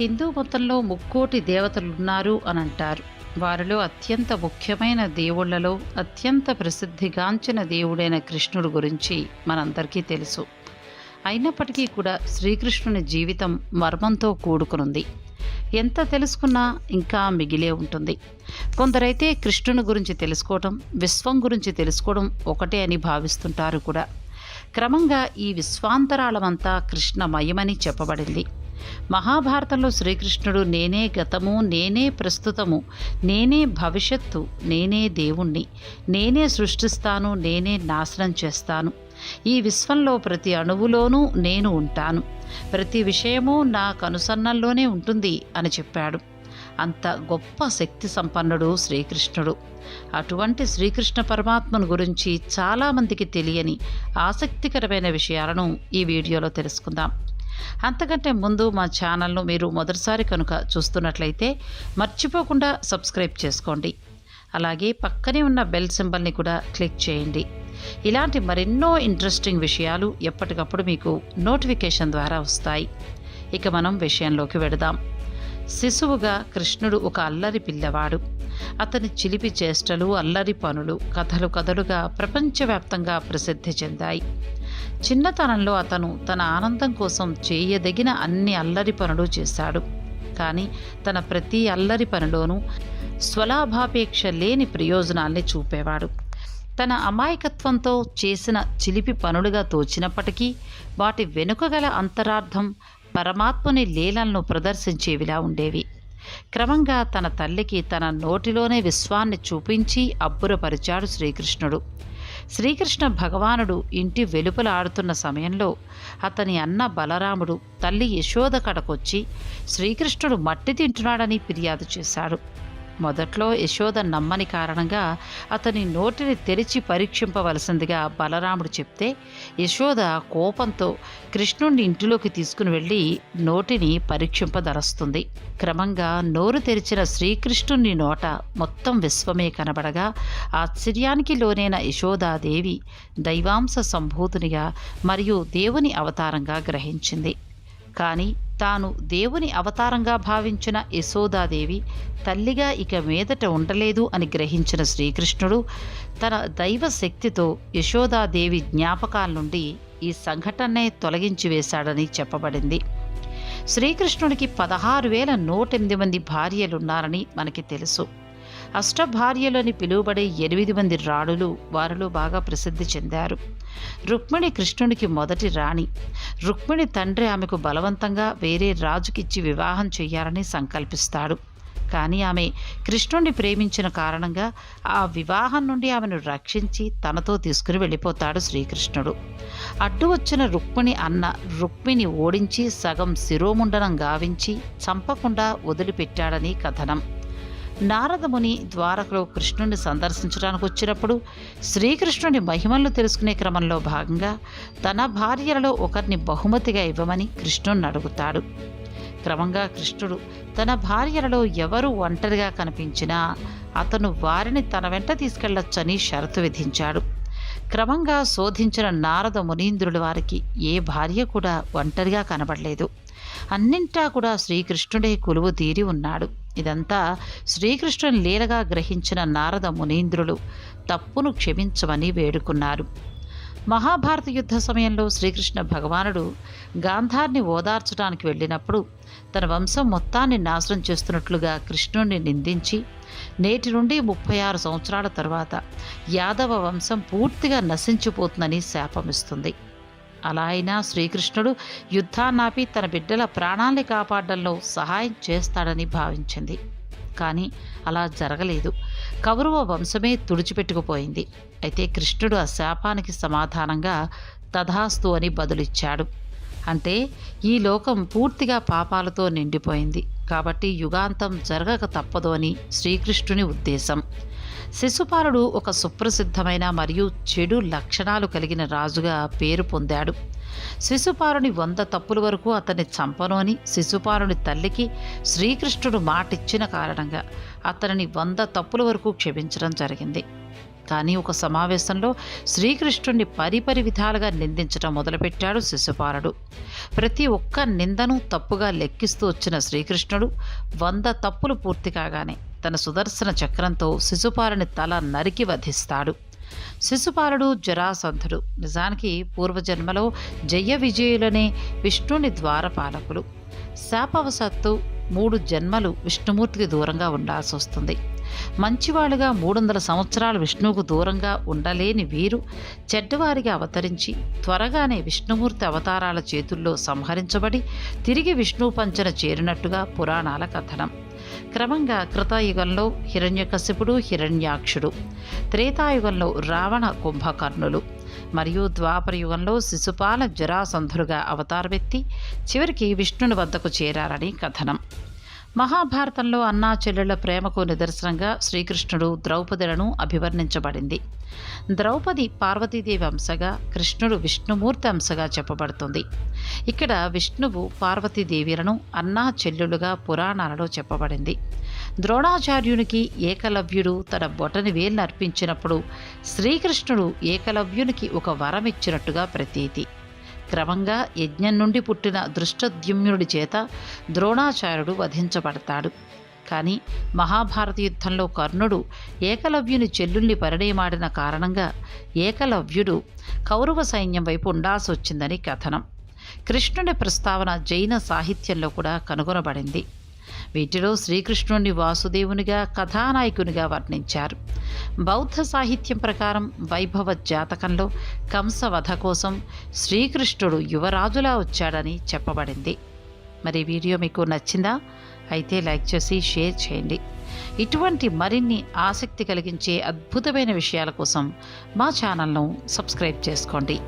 హిందూ మతంలో ముక్కోటి దేవతలున్నారు అని అంటారు వారిలో అత్యంత ముఖ్యమైన దేవుళ్ళలో అత్యంత ప్రసిద్ధిగాంచిన దేవుడైన కృష్ణుడు గురించి మనందరికీ తెలుసు. అయినప్పటికీ కూడా శ్రీకృష్ణుని జీవితం మర్మంతో కూడుకునుంది. ఎంత తెలుసుకున్నా ఇంకా మిగిలే ఉంటుంది. కొందరైతే కృష్ణుని గురించి తెలుసుకోవడం విశ్వం గురించి తెలుసుకోవడం ఒకటే అని భావిస్తుంటారు కూడా. క్రమంగా ఈ విశ్వాంతరాలమంతా కృష్ణమయమని చెప్పబడింది. మహాభారతంలో శ్రీకృష్ణుడు నేనే గతము నేనే ప్రస్తుతము నేనే భవిష్యత్తు నేనే దేవుణ్ణి నేనే సృష్టిస్తాను నేనే నాశనం చేస్తాను. ఈ విశ్వంలో ప్రతి అణువులోనూ నేను ఉంటాను. ప్రతి విషయము నా కనుసన్నల్లోనే ఉంటుంది అని చెప్పాడు. అంత గొప్ప శక్తి సంపన్నుడు శ్రీకృష్ణుడు. అటువంటి శ్రీకృష్ణ పరమాత్మను గురించి చాలామందికి తెలియని ఆసక్తికరమైన విషయాలను ఈ వీడియోలో తెలుసుకుందాం. అంతకంటే ముందు మా ఛానల్ను మీరు మొదటిసారి కనుక చూస్తున్నట్లయితే మర్చిపోకుండా సబ్స్క్రైబ్ చేసుకోండి. అలాగే పక్కనే ఉన్న బెల్ సింబల్ని కూడా క్లిక్ చేయండి. ఇలాంటి మరెన్నో ఇంట్రెస్టింగ్ విషయాలు ఎప్పటికప్పుడు మీకు నోటిఫికేషన్ ద్వారా వస్తాయి. ఇక మనం విషయంలోకి వెడదాం. శిశువుగా కృష్ణుడు ఒక అల్లరి పిల్లవాడు. అతని చిలిపి చేష్టలు అల్లరి పనులు కథలు కథలుగా ప్రపంచవ్యాప్తంగా ప్రసిద్ధి చెందాయి. చిన్నతనంలో అతను తన ఆనందం కోసం చేయదగిన అన్ని అల్లరి పనులు చేశాడు. కానీ తన ప్రతి అల్లరి పనిలోనూ స్వలాభాపేక్ష లేని ప్రయోజనాల్ని చూపేవాడు. తన అమాయకత్వంతో చేసిన చిలిపి పనులుగా తోచినప్పటికీ వాటి వెనుక గల అంతరార్థం పరమాత్మని లీలలను ప్రదర్శించేవిలా ఉండేవి. క్రమంగా తన తల్లికి తన నోటిలోనే విశ్వాన్ని చూపించి అబ్బురపరిచాడు శ్రీకృష్ణుడు. శ్రీకృష్ణ భగవానుడు ఇంటి వెలుపల ఆడుతున్న సమయంలో అతని అన్న బలరాముడు తల్లి యశోద కడకొచ్చి శ్రీకృష్ణుడు మట్టి తింటున్నాడని ఫిర్యాదు చేశాడు. మొదట్లో యశోద నమ్మని కారణంగా అతని నోటిని తెరిచి పరీక్షింపవలసిందిగా బలరాముడు చెప్తే యశోద కోపంతో కృష్ణుణ్ణి ఇంటిలోకి తీసుకుని వెళ్ళి నోటిని పరీక్షింపదరస్తుంది. క్రమంగా నోరు తెరిచిన శ్రీకృష్ణుని నోట మొత్తం విశ్వమే కనబడగా ఆశ్చర్యానికి లోనైన యశోదాదేవి దైవాంశ సంభూతునిగా మరియు దేవుని అవతారంగా గ్రహించింది. కానీ తాను దేవుని అవతారంగా భావించిన యశోదాదేవి తల్లిగా ఇక మీదట ఉండలేదు అని గ్రహించిన శ్రీకృష్ణుడు తన దైవ శక్తితో యశోదాదేవి జ్ఞాపకాల నుండి ఈ సంఘటనే తొలగించి వేశాడని చెప్పబడింది. శ్రీకృష్ణుడికి పదహారు వేల నూటెనిమిది మంది భార్యలున్నారని మనకి తెలుసు. అష్టభార్యలని పిలువబడే ఎనిమిది మంది రాణులు వారిలో బాగా ప్రసిద్ధి చెందారు. రుక్మిణి కృష్ణునికి మొదటి రాణి. రుక్మిణి తండ్రి ఆమెకు బలవంతంగా వేరే రాజుకిచ్చి వివాహం చేయాలని సంకల్పిస్తాడు. కానీ ఆమె కృష్ణుణ్ణి ప్రేమించిన కారణంగా ఆ వివాహం నుండి ఆమెను రక్షించి తనతో తీసుకుని వెళ్ళిపోతాడు శ్రీకృష్ణుడు. అడ్డు వచ్చిన రుక్మిణి అన్న రుక్మిణి ఓడించి సగం శిరోముండనం గావించి చంపకుండా వదిలిపెట్టాడని కథనం. నారదముని ద్వారకలో కృష్ణుని సందర్శించడానికి వచ్చినప్పుడు శ్రీకృష్ణుని మహిమలను తెలుసుకునే క్రమంలో భాగంగా తన భార్యలలో ఒకరిని బహుమతిగా ఇవ్వమని కృష్ణుని అడుగుతాడు. క్రమంగా కృష్ణుడు తన భార్యలలో ఎవరు ఒంటరిగా కనిపించినా అతను వారిని తన వెంట తీసుకెళ్ళొచ్చని షరతు విధించాడు. క్రమంగా శోధించిన నారద మునీంద్రుల వారికి ఏ భార్య కూడా ఒంటరిగా కనబడలేదు. అన్నింటా కూడా శ్రీకృష్ణుడే కొలువు తీరి ఉన్నాడు. ఇదంతా శ్రీకృష్ణుని లీలగా గ్రహించిన నారద మునీంద్రులు తప్పును క్షమించమని వేడుకున్నారు. మహాభారత యుద్ధ సమయంలో శ్రీకృష్ణ భగవానుడు గాంధార్ని ఓదార్చడానికి వెళ్ళినప్పుడు తన వంశం మొత్తాన్ని నాశనం చేస్తున్నట్లుగా కృష్ణుణ్ణి నిందించి నేటి నుండి ముప్పై ఆరు సంవత్సరాల తర్వాత యాదవ వంశం పూర్తిగా నశించిపోతుందని శాపమిస్తుంది. అలా అయినా శ్రీకృష్ణుడు యుద్ధాన్నాపి తన బిడ్డల ప్రాణాల్ని కాపాడడంలో సహాయం చేస్తాడని భావించింది. కానీ అలా జరగలేదు. కౌరవ వంశమే తుడిచిపెట్టుకుపోయింది. అయితే కృష్ణుడు ఆ శాపానికి సమాధానంగా తథాస్తు అని బదులిచ్చాడు. అంటే ఈ లోకం పూర్తిగా పాపాలతో నిండిపోయింది. కాబట్టి యుగాంతం జరగక తప్పదు అని శ్రీకృష్ణుని ఉద్దేశం. శిశుపాలుడు ఒక సుప్రసిద్ధమైన మరియు చెడు లక్షణాలు కలిగిన రాజుగా పేరు పొందాడు. శిశుపాలుని వంద తప్పుల వరకు అతన్ని చంపను అని శిశుపాలుని తల్లికి శ్రీకృష్ణుడు మాటిచ్చిన కారణంగా అతనిని వంద తప్పుల వరకు క్షమించడం జరిగింది. కానీ ఒక సమావేశంలో శ్రీకృష్ణుణ్ణి పరిపరి విధాలుగా నిందించడం మొదలుపెట్టాడు శిశుపాలుడు. ప్రతి ఒక్క నిందను తప్పుగా లెక్కిస్తూ వచ్చిన శ్రీకృష్ణుడు వంద తప్పులు పూర్తి కాగానే తన సుదర్శన చక్రంతో శిశుపాలుని తల నరికి వధిస్తాడు. శిశుపాలుడు జరాసంధుడు. నిజానికి పూర్వజన్మలో జయ విజయులనే విష్ణుని ద్వారపాలకులు. శాపవశాత్తు మూడు జన్మలు విష్ణుమూర్తికి దూరంగా ఉండాల్సి వస్తుంది మంచివాళ్ళుగా మూడు వందల సంవత్సరాలు విష్ణువుకు దూరంగా ఉండలేని వీరు చెడ్డవారిగా అవతరించి త్వరగానే విష్ణుమూర్తి అవతారాల చేతుల్లో సంహరించబడి తిరిగి విష్ణు పంచన చేరినట్టుగా పురాణాల కథనం. క్రమంగా కృతయుగంలో హిరణ్యకశిపుడు హిరణ్యాక్షుడు త్రేతాయుగంలో రావణ కుంభకర్ణులు మరియు ద్వాపర యుగంలో శిశుపాల జరాసంధులుగా అవతారమెత్తి చివరికి విష్ణుని వద్దకు చేరారని కథనం. మహాభారతంలో అన్నా చెల్లెళ్ళ ప్రేమకు నిదర్శనంగా శ్రీకృష్ణుడు ద్రౌపదులను అభివర్ణించబడింది. ద్రౌపది పార్వతీదేవి అంశగా కృష్ణుడు విష్ణుమూర్తి అంశగా చెప్పబడుతుంది. ఇక్కడ విష్ణువు పార్వతీదేవిలను అన్నా చెల్లెలుగా పురాణాలలో చెప్పబడింది. ద్రోణాచార్యునికి ఏకలవ్యుడు తన బొటని వేలు అర్పించినప్పుడు శ్రీకృష్ణుడు ఏకలవ్యునికి ఒక వరం ఇచ్చినట్టుగా ప్రతీతి. క్రమంగా యజ్ఞం నుండి పుట్టిన దృష్టద్యుమ్నుడి చేత ద్రోణాచార్యుడు వధించబడతాడు. కానీ మహాభారత యుద్ధంలో కర్ణుడు ఏకలవ్యుని చెల్లుల్ని పరిణయమాడిన కారణంగా ఏకలవ్యుడు కౌరవ సైన్యం వైపు ఉండాల్సి వచ్చిందని కథనం. కృష్ణుని ప్రస్తావన జైన సాహిత్యంలో కూడా కనుగొనబడింది. వీటిలో శ్రీకృష్ణుడిని వాసుదేవునిగా కథానాయకునిగా వర్ణించారు. బౌద్ధ సాహిత్యం ప్రకారం వైభవ జాతకంలో కంసవధ కోసం శ్రీకృష్ణుడు యువరాజులా వచ్చాడని చెప్పబడింది. మరి వీడియో మీకు నచ్చిందా? అయితే లైక్ చేసి షేర్ చేయండి. ఇటువంటి మరిన్ని ఆసక్తి కలిగించే అద్భుతమైన విషయాల కోసం మా ఛానల్ను సబ్స్క్రైబ్ చేసుకోండి.